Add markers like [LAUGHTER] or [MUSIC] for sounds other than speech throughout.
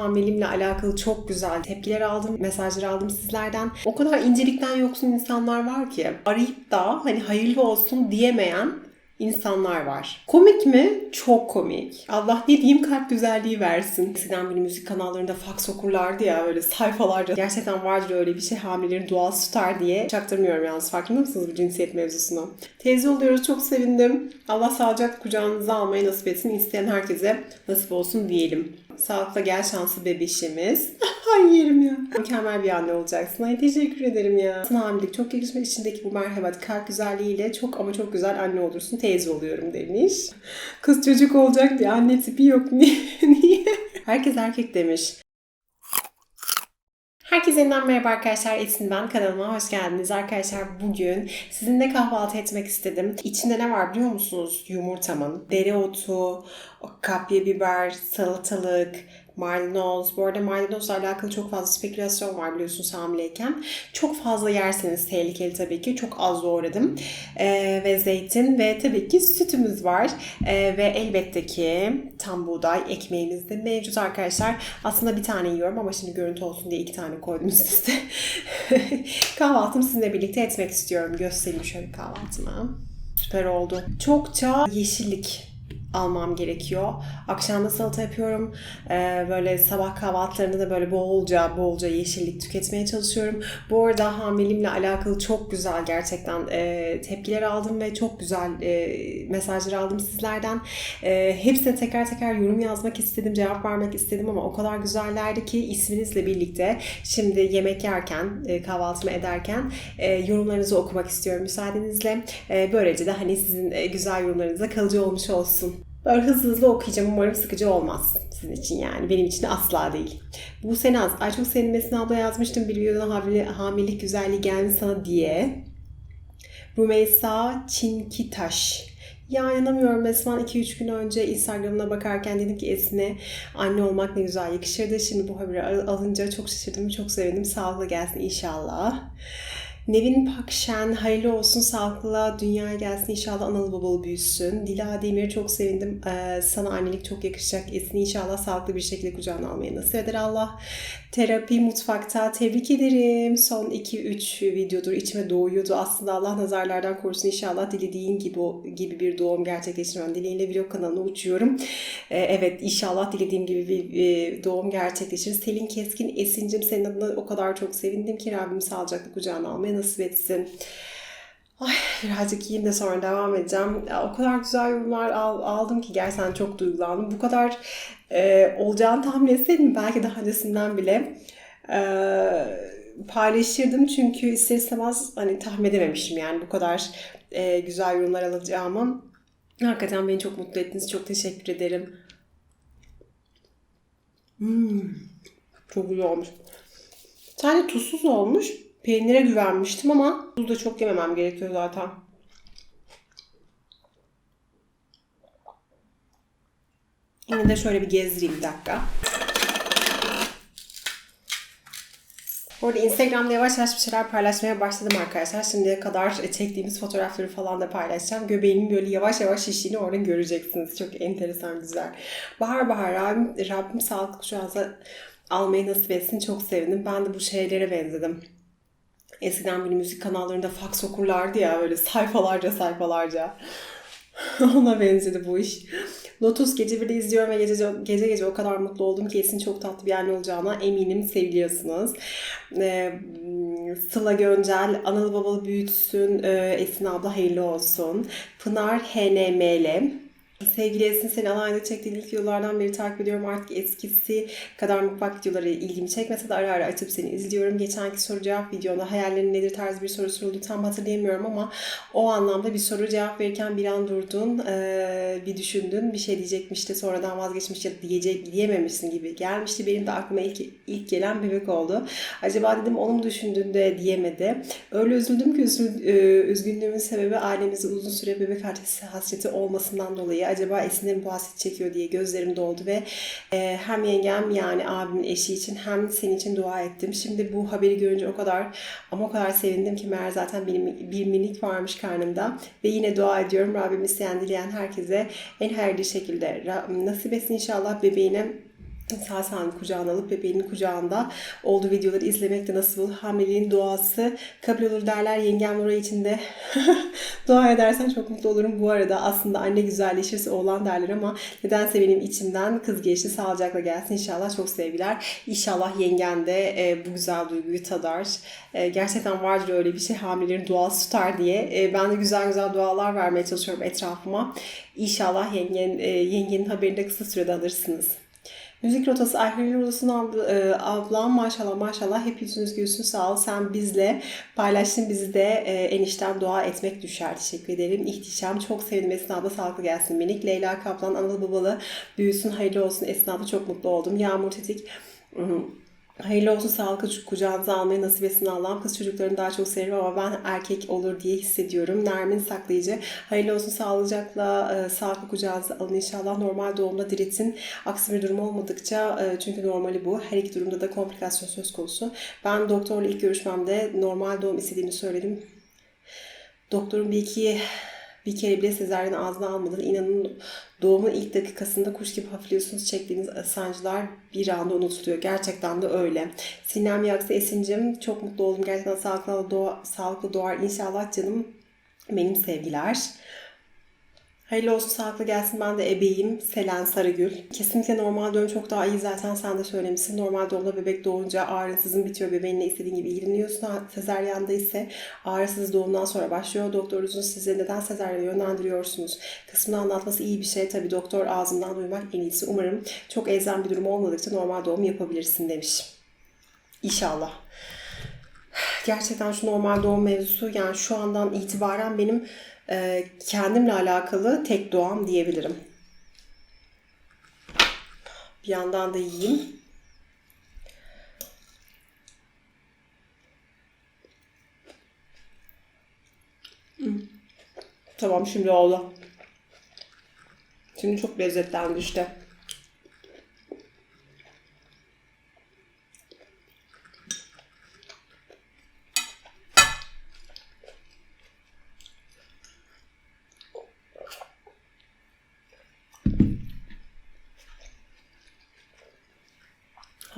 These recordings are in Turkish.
hamilimle alakalı çok güzel tepkiler aldım, mesajlar aldım sizlerden. O kadar incelikten yoksun insanlar var ki arayıp da hani hayırlı olsun diyemeyen insanlar var. Komik mi? Çok komik. Allah ne diyeyim kalp güzelliği versin. Eskiden böyle müzik kanallarında fax okurlardı ya böyle sayfalarca. Gerçekten vardır öyle bir şey hamilelerin duası tutar diye. Çaktırmıyorum yalnız farkında mısınız bu cinsiyet mevzusunu? Teyze oluyoruz çok sevindim. Allah sağlıcakla kucağınıza almayı nasip etsin. İsteyen herkese nasip olsun diyelim. Sağlıkla gel şanslı bebişimiz. [LAUGHS] Ay yerim ya. Mükemmel bir anne olacaksın. Ay teşekkür ederim ya. Sana hamilelik çok yakışmış. İçindeki bu merhamet, kalp güzelliğiyle çok ama çok güzel anne olursun. Teyze oluyorum demiş. Kız çocuk olacak diye anne tipi yok. [LAUGHS] Niye? Herkes erkek demiş. Herkese yeniden merhaba arkadaşlar. Esin ben. Kanalıma hoş geldiniz. Arkadaşlar bugün sizinle kahvaltı etmek istedim. İçinde ne var biliyor musunuz? Yumurtamın, dereotu, kapya biber, salatalık, maydanoz. Bu arada maydanozla alakalı çok fazla spekülasyon var biliyorsunuz hamileyken. Çok fazla yerseniz tehlikeli tabii ki. Çok az doğradım. Ee, ve zeytin ve tabii ki sütümüz var. Ee, ve elbette ki tam buğday ekmeğimiz de mevcut arkadaşlar. Aslında bir tane yiyorum ama şimdi görüntü olsun diye iki tane koydum üst üste. [LAUGHS] Kahvaltımı sizinle birlikte etmek istiyorum. Göstereyim şöyle kahvaltımı. Süper oldu. Çokça yeşillik almam gerekiyor. Akşamda salata yapıyorum. Ee, böyle sabah kahvaltılarında da böyle bolca bolca yeşillik tüketmeye çalışıyorum. Bu arada hamilimle alakalı çok güzel gerçekten e, tepkiler aldım ve çok güzel e, mesajlar aldım sizlerden. E, hepsine tekrar tekrar yorum yazmak istedim, cevap vermek istedim ama o kadar güzellerdi ki isminizle birlikte şimdi yemek yerken, e, kahvaltımı ederken e, yorumlarınızı okumak istiyorum müsaadenizle. E, böylece de hani sizin e, güzel yorumlarınıza kalıcı olmuş olsun. Böyle hızlı hızlı okuyacağım. Umarım sıkıcı olmaz sizin için yani. Benim için de asla değil. Bu sene az. Ay çok senin Mesin abla yazmıştım. Bir videoda hamile, hamilelik güzelliği gelmiş sana diye. Rümeysa Çinkitaş. Ya inanamıyorum Esman 2-3 gün önce Instagram'ına bakarken dedim ki Esin'e anne olmak ne güzel yakışırdı. Şimdi bu haberi al- alınca çok şaşırdım, çok sevindim. Sağlıklı gelsin inşallah. Nevin Pakşen hayırlı olsun sağlıklı dünyaya gelsin inşallah analı babalı büyüsün. Dila Demir çok sevindim. Ee, sana annelik çok yakışacak. Esin inşallah sağlıklı bir şekilde kucağına almayı nasip eder Allah. Terapi mutfakta tebrik ederim. Son 2-3 videodur içime doğuyordu. Aslında Allah nazarlardan korusun inşallah dilediğin gibi gibi bir doğum gerçekleştirmem dileğiyle vlog kanalına uçuyorum. Ee, evet inşallah dilediğim gibi bir e, doğum gerçekleşir. Selin Keskin Esin'cim senin adına o kadar çok sevindim ki Rabbim sağlıcakla kucağına almayı nasip etsin. Ay birazcık de sonra devam edeceğim. Ya, o kadar güzel yorumlar al- aldım ki gerçekten çok duygulandım. Bu kadar e, olacağını tahmin etseydim belki daha öncesinden bile e, paylaşırdım. Çünkü ister istemez hani tahmin edememişim yani bu kadar e, güzel yorumlar alacağımı. Hakikaten beni çok mutlu ettiniz. Çok teşekkür ederim. Hmm, çok güzel olmuş. Sadece tuzsuz olmuş. Peynire güvenmiştim ama tuz da çok yememem gerekiyor zaten. Yine de şöyle bir gezdireyim bir dakika. Bu arada Instagram'da yavaş yavaş bir şeyler paylaşmaya başladım arkadaşlar. Şimdiye kadar çektiğimiz fotoğrafları falan da paylaşacağım. Göbeğimin böyle yavaş yavaş şiştiğini orada göreceksiniz. Çok enteresan, güzel. Bahar bahar Rabbim, Rabbim sağlıklı kuşağınıza almayı nasip etsin. Çok sevindim. Ben de bu şeylere benzedim. Eskiden böyle müzik kanallarında fax okurlardı ya böyle sayfalarca sayfalarca. [LAUGHS] Ona benzedi bu iş. Lotus gece bile izliyorum ve gece, gece gece o kadar mutlu oldum ki Esin çok tatlı bir anne olacağına eminim seviliyorsunuz. Ee, Sıla Göncel, analı babalı büyütsün, ee, Esin abla hayırlı olsun. Pınar HNML, Sevgili Esin seni alayda çektiğin ilk yıllardan beri takip ediyorum. Artık eskisi kadar mutfak videoları ilgimi çekmese de ara ara açıp seni izliyorum. Geçenki soru cevap videonda hayallerin nedir tarzı bir soru soruldu. Tam hatırlayamıyorum ama o anlamda bir soru cevap verirken bir an durdun, bir düşündün, bir şey diyecekmişti sonradan vazgeçmiş ya diyecek, diyememişsin gibi gelmişti. Benim de aklıma ilk, ilk gelen bebek oldu. Acaba dedim onu mu düşündün de diyemedi. Öyle üzüldüm ki üzgünlüğümün sebebi ailemizde uzun süre bebek hasreti olmasından dolayı acaba Esin'e mi bu hasret çekiyor diye gözlerim doldu ve e, hem yengem yani abimin eşi için hem senin için dua ettim. Şimdi bu haberi görünce o kadar ama o kadar sevindim ki meğer zaten benim bir minik varmış karnımda ve yine dua ediyorum Rabbim isteyen dileyen herkese en hayırlı şekilde nasip etsin inşallah bebeğine sağ salim kucağına alıp bebeğinin kucağında olduğu videoları izlemekte nasıl hamileliğin doğası kabul olur derler. Yengem Nura için de [LAUGHS] dua edersen çok mutlu olurum. Bu arada aslında anne güzelleşirse oğlan derler ama nedense benim içimden kız geçti sağlıcakla gelsin inşallah çok sevgiler. İnşallah yengen de e, bu güzel duyguyu tadar. E, gerçekten vardır öyle bir şey hamilelerin duası tutar diye. E, ben de güzel güzel dualar vermeye çalışıyorum etrafıma. İnşallah yengen, e, yengenin haberini de kısa sürede alırsınız. Müzik rotası Ayfer'in rotasını aldı. E, ablam maşallah maşallah hep yüzünüz gülsün sağ ol. Sen bizle paylaştın bizi de e, enişten dua etmek düşer. Teşekkür ederim. İhtişam. Çok sevindim. Esna'da sağlıklı gelsin minik. Leyla Kaplan analı babalı büyüsün. Hayırlı olsun. Esna'da çok mutlu oldum. Yağmur Tetik. ıı, Hayırlı olsun sağlıklı kucağınıza almayı nasip etsin Allah'ım. Kız çocuklarını daha çok severim ama ben erkek olur diye hissediyorum. Nermin saklayıcı. Hayırlı olsun sağlıcakla e, sağlıklı kucağınıza alın inşallah. Normal doğumda diretin. Aksi bir durum olmadıkça e, çünkü normali bu. Her iki durumda da komplikasyon söz konusu. Ben doktorla ilk görüşmemde normal doğum istediğimi söyledim. Doktorun bir iki bir kere bile sezaryen ağzına almadan inanın doğumun ilk dakikasında kuş gibi hafifliyorsunuz çektiğiniz sancılar bir anda unutuluyor. Gerçekten de öyle. Sinem Yaksı Esin'cim çok mutlu oldum. Gerçekten sağlıklı, doğa, sağlıklı doğar inşallah canım. Benim sevgiler. Hayırlı olsun sağlıklı gelsin. Ben de ebeyim. Selen Sarıgül. Kesinlikle normal doğum çok daha iyi zaten sen de söylemişsin. Normal doğumda bebek doğunca ağrısızın bitiyor. Bebeğinle istediğin gibi ilgileniyorsun. Sezeryanda ise ağrısız doğumdan sonra başlıyor. Doktorunuzun size neden sezeryana yönlendiriyorsunuz kısmını anlatması iyi bir şey. Tabi doktor ağzından duymak en iyisi. Umarım çok elzem bir durum olmadıkça normal doğum yapabilirsin demiş. İnşallah. Gerçekten şu normal doğum mevzusu yani şu andan itibaren benim e, kendimle alakalı tek doğam diyebilirim. Bir yandan da yiyeyim. Hmm. Tamam şimdi oldu. Şimdi çok lezzetlendi işte.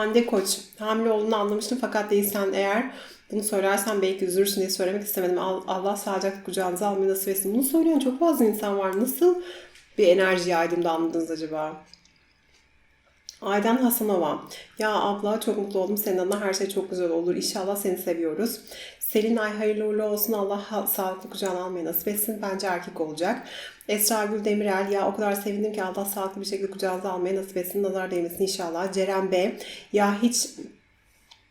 Hande Koç, hamile olduğunu anlamıştım fakat değilsen eğer bunu söylersen belki üzülürsün diye söylemek istemedim. Allah sağlıcakla kucağınıza almayı nasip etsin. Bunu söyleyen çok fazla insan var. Nasıl bir enerji yaydım da anladınız acaba? Aydan Hasanova. Ya abla çok mutlu oldum. Senin adına her şey çok güzel olur. İnşallah seni seviyoruz. Selin Ay hayırlı uğurlu olsun. Allah sağlıklı kucağına almayı nasip etsin. Bence erkek olacak. Esra Gül Demirel. Ya o kadar sevindim ki Allah sağlıklı bir şekilde kucağınıza almayı nasip etsin. Nazar değmesin inşallah. Ceren B. Ya hiç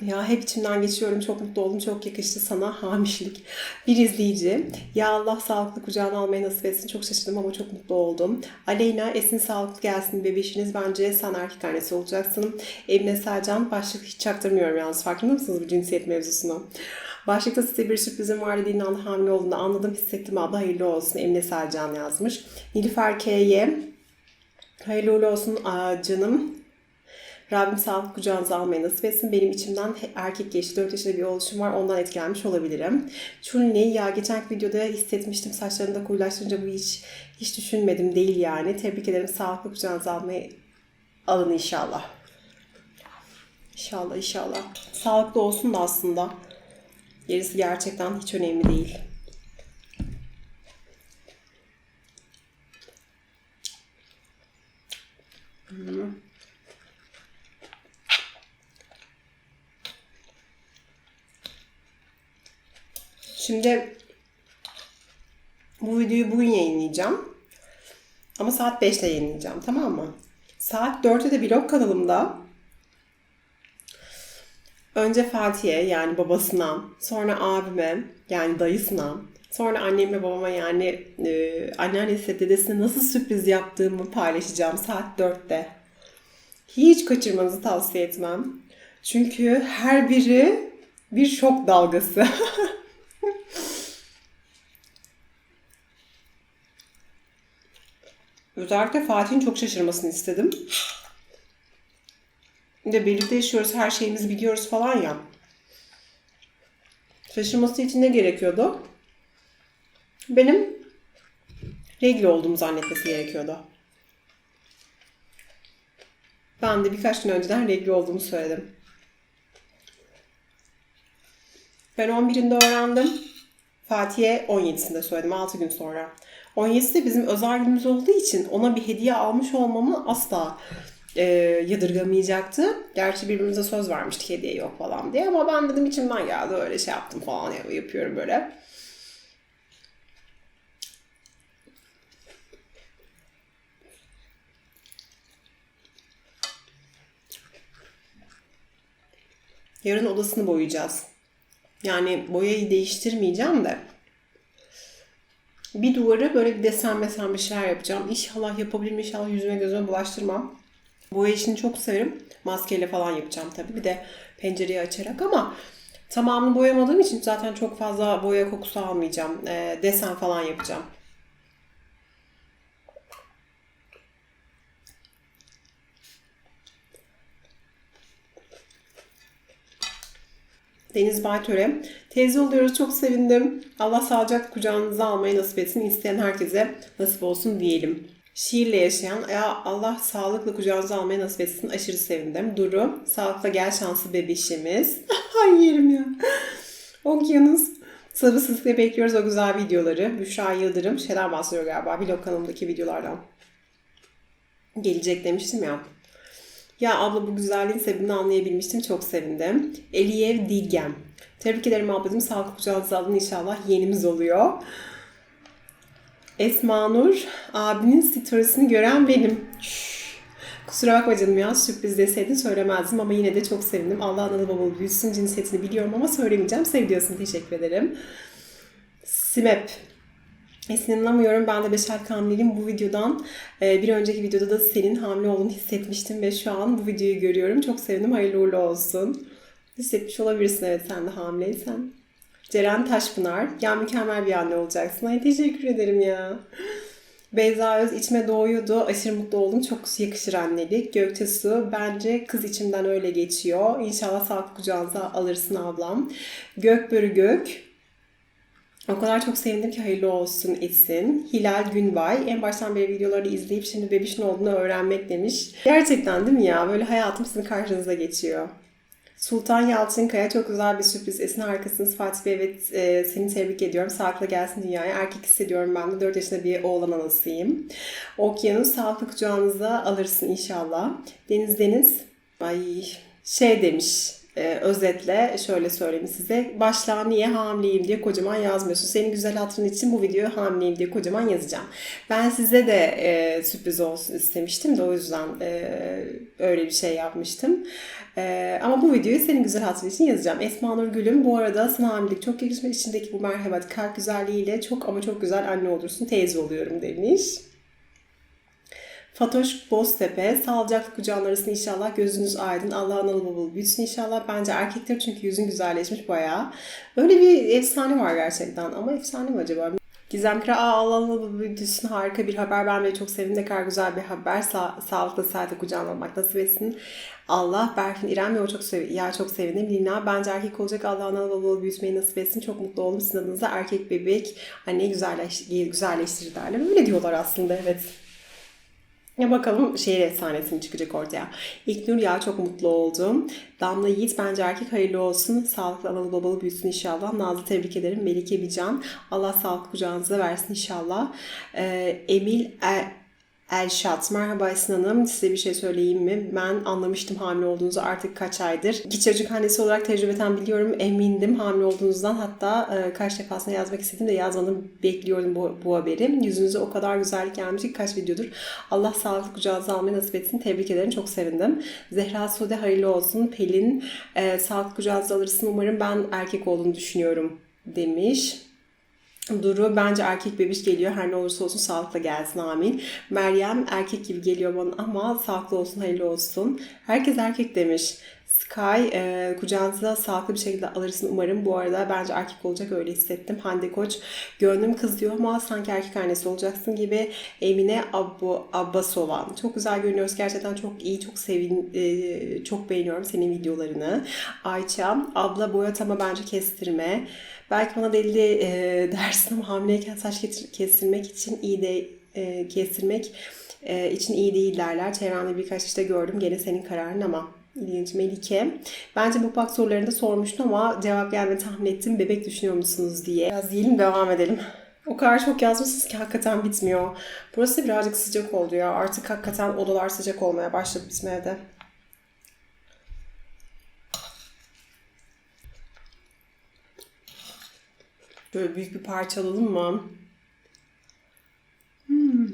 ya hep içimden geçiyorum. Çok mutlu oldum. Çok yakıştı sana hamilelik. Bir izleyici. Ya Allah sağlıklı kucağına almayı nasip etsin. Çok şaşırdım ama çok mutlu oldum. Aleyna Esin sağlıklı gelsin bebeşiniz. Bence sen erkek annesi olacaksın. Emine Selcan. Başlık hiç çaktırmıyorum yalnız. Farkında mısınız bu cinsiyet mevzusunu? Başlıkta size bir sürprizim var dediğin anda hamile olduğunu anladım. Hissettim abla hayırlı olsun. Emine Selcan yazmış. Nilüfer K'ye hayırlı olsun canım. Rabbim sağlık kucağınıza almayı nasip etsin. Benim içimden erkek geçti. 4 yaşında bir oluşum var. Ondan etkilenmiş olabilirim. Chunli ya geçen videoda hissetmiştim. Saçlarını da koyulaştırınca bu hiç hiç düşünmedim değil yani. Tebrik ederim. Sağlıklı kucağınıza almayı alın inşallah. İnşallah inşallah. Sağlıklı olsun da aslında. Gerisi gerçekten hiç önemli değil. Hmm. Şimdi bu videoyu bugün yayınlayacağım. Ama saat 5'te yayınlayacağım tamam mı? Saat 4'te de blog kanalımda önce Fatih'e yani babasına, sonra abime yani dayısına, sonra anneme babama yani e, anneannesi dedesine nasıl sürpriz yaptığımı paylaşacağım saat 4'te. Hiç kaçırmanızı tavsiye etmem. Çünkü her biri bir şok dalgası. [LAUGHS] Özellikle Fatih'in çok şaşırmasını istedim. Bir de birlikte yaşıyoruz, her şeyimizi biliyoruz falan ya. Şaşırması için ne gerekiyordu? Benim regl olduğumu zannetmesi gerekiyordu. Ben de birkaç gün önceden regl olduğumu söyledim. Ben 11'inde öğrendim. Fatih'e 17'sinde söyledim 6 gün sonra. 17'si de bizim özel günümüz olduğu için ona bir hediye almış olmamı asla e, yadırgamayacaktı. Gerçi birbirimize söz vermiştik hediye yok falan diye ama ben dedim içimden geldi öyle şey yaptım falan yapıyorum böyle. Yarın odasını boyayacağız. Yani boyayı değiştirmeyeceğim de bir duvara böyle bir desen mesen bir şeyler yapacağım. İnşallah yapabilirim. İnşallah yüzüme gözüme bulaştırmam. Boya işini çok severim. Maskeyle falan yapacağım tabii. Bir de pencereyi açarak ama tamamını boyamadığım için zaten çok fazla boya kokusu almayacağım. E, desen falan yapacağım. Deniz Baytöre. Teyze oluyoruz çok sevindim. Allah sağlıcakla kucağınıza almayı nasip etsin. İsteyen herkese nasip olsun diyelim. Şiirle yaşayan ya Allah sağlıkla kucağınıza almayı nasip etsin. Aşırı sevindim. Duru sağlıkla gel şanslı bebişimiz. [LAUGHS] Ay yerim ya. Okyanus. Sabırsızlıkla bekliyoruz o güzel videoları. Büşra Yıldırım şeyler bahsediyor galiba vlog kanalımdaki videolardan. Gelecek demiştim ya. Ya abla bu güzelliğin sebebini anlayabilmiştim. Çok sevindim. Eliyev Digem. Tebrik ederim ablacığım. Sağlık kucağınıza alın inşallah. Yenimiz oluyor. Esma Nur. Abinin storiesini gören benim. Kusura bakma canım ya sürpriz deseydin söylemezdim ama yine de çok sevindim. Allah analı babalı büyüsün cinsiyetini biliyorum ama söylemeyeceğim. Seviyorsun teşekkür ederim. Simep Esinlenemiyorum. Ben de 5 aylık hamileyim. Bu videodan e, bir önceki videoda da senin hamile olduğunu hissetmiştim ve şu an bu videoyu görüyorum. Çok sevindim. Hayırlı uğurlu olsun. Hissetmiş olabilirsin evet sen de hamileysen. Ceren Taşpınar. Ya mükemmel bir anne olacaksın. Ay teşekkür ederim ya. Beyza Öz içime doğuyordu. Aşırı mutlu oldum. Çok yakışır annelik. Gökçe Su. Bence kız içimden öyle geçiyor. İnşallah sağlık kucağınıza alırsın ablam. Gökbörü Gök. O kadar çok sevindim ki hayırlı olsun etsin. Hilal Günbay. En baştan beri videoları izleyip şimdi bebişin olduğunu öğrenmek demiş. Gerçekten değil mi ya? Böyle hayatım sizin karşınıza geçiyor. Sultan Yalçınkaya çok güzel bir sürpriz. Esin harikasınız Fatih Bey evet e, seni tebrik ediyorum. Sağlıkla gelsin dünyaya. Erkek hissediyorum ben de. 4 yaşında bir oğlan anasıyım. Okyanus sağlıklı kucağınıza alırsın inşallah. Deniz Deniz. Ay şey demiş e, özetle şöyle söyleyeyim size. Başlığa niye hamileyim diye kocaman yazmıyorsun. Senin güzel hatırın için bu videoyu hamileyim diye kocaman yazacağım. Ben size de e, sürpriz olsun istemiştim de o yüzden e, öyle bir şey yapmıştım. E, ama bu videoyu senin güzel hatırın için yazacağım. Esma Nur Gülüm bu arada sana hamilelik çok yakışmış. içindeki bu merhamet kalp güzelliğiyle çok ama çok güzel anne olursun. Teyze oluyorum demiş. Fatoş Boztepe, sağlıcaklı kucağın inşallah gözünüz aydın. Allah analı babalı büyüsün inşallah. Bence erkekler çünkü yüzün güzelleşmiş bayağı. Öyle bir efsane var gerçekten ama efsane mi acaba? Gizem Kira, Allah Allah büyüsün harika bir haber. Ben de çok sevindim. Ne kadar güzel bir haber. Sa sağlıklı saatte kucağına nasip etsin. Allah Berfin İrem ya çok sev ya çok sevindim. Lina bence erkek olacak. Allah analı babalı büyütmeyi nasip etsin. Çok mutlu oldum. Sizin adınıza erkek bebek anneyi güzelleş güzelleştirir derler. Öyle diyorlar aslında evet. Ya bakalım şehir efsanesini çıkacak ortaya. İlknur ya çok mutlu oldum. Damla Yiğit bence erkek hayırlı olsun. Sağlıklı analı babalı büyüsün inşallah. Nazlı tebrik ederim. Melike Bican. Allah sağlık kucağınıza versin inşallah. Ee, Emil er Elşat. Merhaba Esin Hanım. Size bir şey söyleyeyim mi? Ben anlamıştım hamile olduğunuzu artık kaç aydır. İki çocuk annesi olarak tecrübeten biliyorum. Emindim hamile olduğunuzdan. Hatta e, kaç defasında yazmak istedim de yazmadım. Bekliyordum bu, bu haberi. Yüzünüze o kadar güzellik gelmiş ki kaç videodur. Allah sağlıklı kucağınıza almayı nasip etsin. Tebrik ederim. Çok sevindim. Zehra Sude hayırlı olsun. Pelin e, sağlıklı kucağınıza alırsın. Umarım ben erkek olduğunu düşünüyorum demiş. Duru bence erkek bebiş geliyor. Her ne olursa olsun sağlıkla gelsin amin. Meryem erkek gibi geliyor bana ama sağlıklı olsun hayırlı olsun. Herkes erkek demiş. Sky e, kucağınıza sağlıklı bir şekilde alırsın umarım. Bu arada bence erkek olacak öyle hissettim. Hande Koç gönlüm kız diyor ama sanki erkek annesi olacaksın gibi. Emine Abbu Abbasova. Çok güzel görünüyoruz. Gerçekten çok iyi. Çok sevin e, çok beğeniyorum senin videolarını. Ayça abla boyatama bence kestirme. Belki bana belli e, [LAUGHS] dersin ama hamileyken saç kestirmek için iyi de e, kestirmek e, için iyi değil derler. Çevremde birkaç işte gördüm. Gene senin kararın ama ilginç Melike. Bence mutfak sorularında sormuştum ama cevap gelmedi tahmin ettim. Bebek düşünüyor musunuz diye. Biraz diyelim devam edelim. O kadar çok yazmışsınız ki hakikaten bitmiyor. Burası birazcık sıcak oldu ya. Artık hakikaten odalar sıcak olmaya başladı bizim evde. Böyle büyük bir parça alalım mı? Hmm.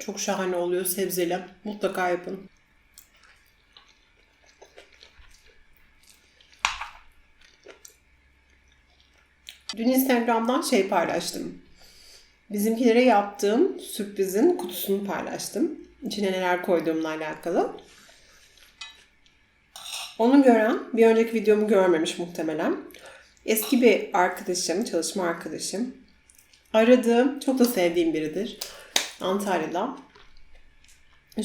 Çok şahane oluyor sebzeli. Mutlaka yapın. Dün Instagram'dan şey paylaştım. Bizimkilere yaptığım sürprizin kutusunu paylaştım. İçine neler koyduğumla alakalı. Onu gören bir önceki videomu görmemiş muhtemelen. Eski bir arkadaşım, çalışma arkadaşım. Aradığım, çok da sevdiğim biridir. Antalya'da.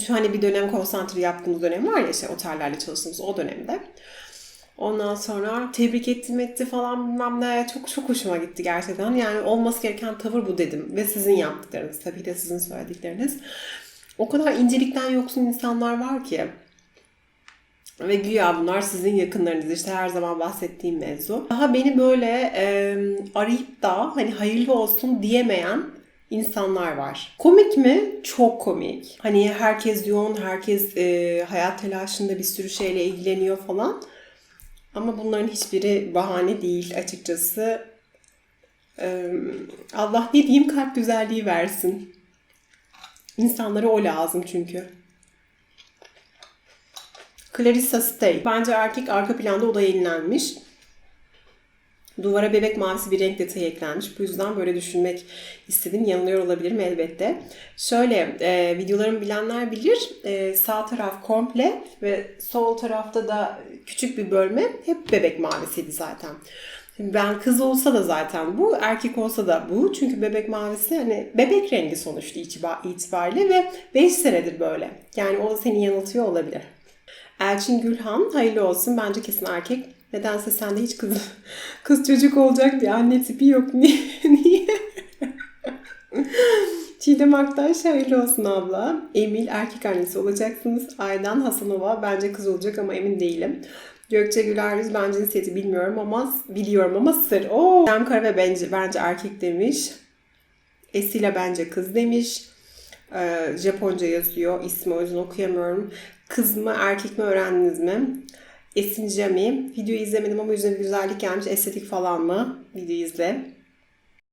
Şu hani bir dönem konsantre yaptığımız dönem var ya işte otellerle çalıştığımız o dönemde. Ondan sonra tebrik ettim etti falan bilmem ne. Çok çok hoşuma gitti gerçekten. Yani olması gereken tavır bu dedim. Ve sizin yaptıklarınız. Tabii de sizin söyledikleriniz. O kadar incelikten yoksun insanlar var ki. Ve güya bunlar sizin yakınlarınız. İşte her zaman bahsettiğim mevzu. Daha beni böyle e, arayıp da hani hayırlı olsun diyemeyen insanlar var. Komik mi? Çok komik. Hani herkes yoğun, herkes e, hayat telaşında bir sürü şeyle ilgileniyor falan. Ama bunların hiçbiri bahane değil açıkçası. Ee, Allah ne diyeyim kalp güzelliği versin. İnsanlara o lazım çünkü. Clarissa Stay. Bence erkek arka planda o da yenilenmiş. Duvara bebek mavisi bir renk detayı eklenmiş. Bu yüzden böyle düşünmek istedim. Yanılıyor olabilirim elbette. Şöyle e, videolarımı bilenler bilir. E, sağ taraf komple ve sol tarafta da küçük bir bölme hep bebek mavisiydi zaten. Ben kız olsa da zaten bu, erkek olsa da bu. Çünkü bebek mavisi hani bebek rengi sonuçta itibariyle ve 5 senedir böyle. Yani o seni yanıltıyor olabilir. Elçin Gülhan hayırlı olsun. Bence kesin erkek. Nedense sende hiç kız [LAUGHS] kız çocuk olacak bir anne tipi yok. [LAUGHS] Niye? Niye? Çiğdem Aktaş hayırlı olsun abla. Emil erkek annesi olacaksınız. Aydan Hasanova bence kız olacak ama emin değilim. Gökçe Güler Yüz ben cinsiyeti bilmiyorum ama biliyorum ama sır. Oo. Dem Kara ve bence, bence erkek demiş. Esila bence kız demiş. Ee, Japonca yazıyor. İsmi o yüzden okuyamıyorum. Kız mı erkek mi öğrendiniz mi? Esin Cami. Videoyu izlemedim ama yüzüne bir güzellik gelmiş. Estetik falan mı? Video izle.